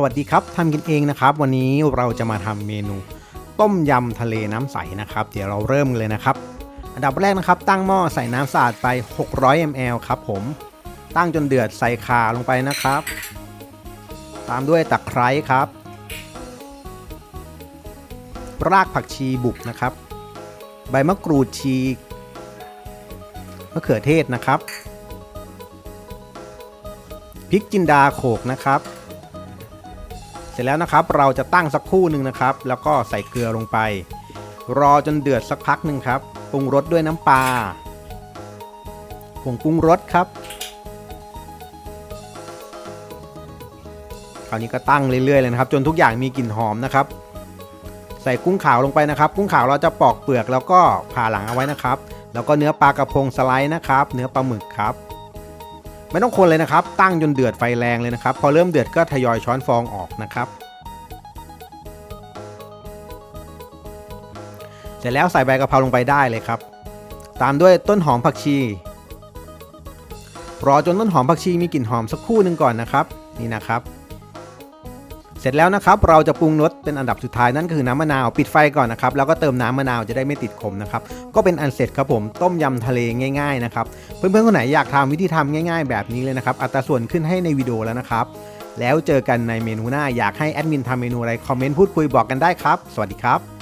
สวัสดีครับทำกินเองนะครับ วันนี้เราจะมาทำเมนู ต้มยำทะเลน้ำใสนะครับ เดี๋ยวเราเริ่มกันเลยนะครับ อันดับแรกนะครับ ตั้งหม้อใส่น้ำสะอาดไป 600 ml ครับผม ตั้งจนเดือดใส่ข่าลงไปนะครับ ตามด้วยตะไคร้ครับ รากผักชีบุกนะครับ ใบมะกรูดชีมะเขือเทศนะครับพริกจินดาโขกนะครับ ร็จแล้วนะครับ เราจะตั้งสักคู่หนึ่งนะครับ แล้วก็ใส่เกลือลงไป รอจนเดือดสักพักหนึ่งครับปรุงรสด้วยน้ำปลาผงปรุงรสครับ คราวนี้ก็ตั้งเรื่อยๆเลยนะครับ จนทุกอย่างมีกลิ่นหอมนะครับ ใส่กุ้งขาวลงไปนะครับ กุ้งขาวเราจะปอกเปลือกแล้วก็ผ่าหลังเอาไว้นะครับ แล้วก็เนื้อปลากระพงสไลด์นะครับ เนื้อปลาหมึกครับ ไม่ต้องคนเลยนะครับ ตั้งจนเดือดไฟแรงเลยนะครับ พอเริ่มเดือดก็ทยอยช้อนฟองออกนะครับเสร็จแล้วใส่ใบกะเพราลงไปได้เลยครับ ตามด้วยต้นหอมผักชี รอจนต้นหอมผักชีมีกลิ่นหอมสักครู่หนึ่งก่อนนะครับ นี่นะครับ เสร็จแล้วนะครับเราจะปรุงรสเป็นอันดับสุดท้ายนั่นคือน้ำมะนาวปิดไฟก่อนนะครับแล้วก็เติมน้ำมะนาวจะได้ไม่ติดขมนะครับก็เป็นอันเสร็จครับผมต้มยำทะเลง่ายๆนะครับเพื่อนๆคนไหนอยากทำวิธีทำง่าย ๆ แบบนี้เลยนะครับอัตราส่วนขึ้นให้ในวิดีโอแล้วนะครับแล้วเจอกันในเมนูหน้าอยากให้แอดมินทำเมนูอะไรคอมเมนต์พูดคุยบอกกันได้ครับ สวัสดีครับ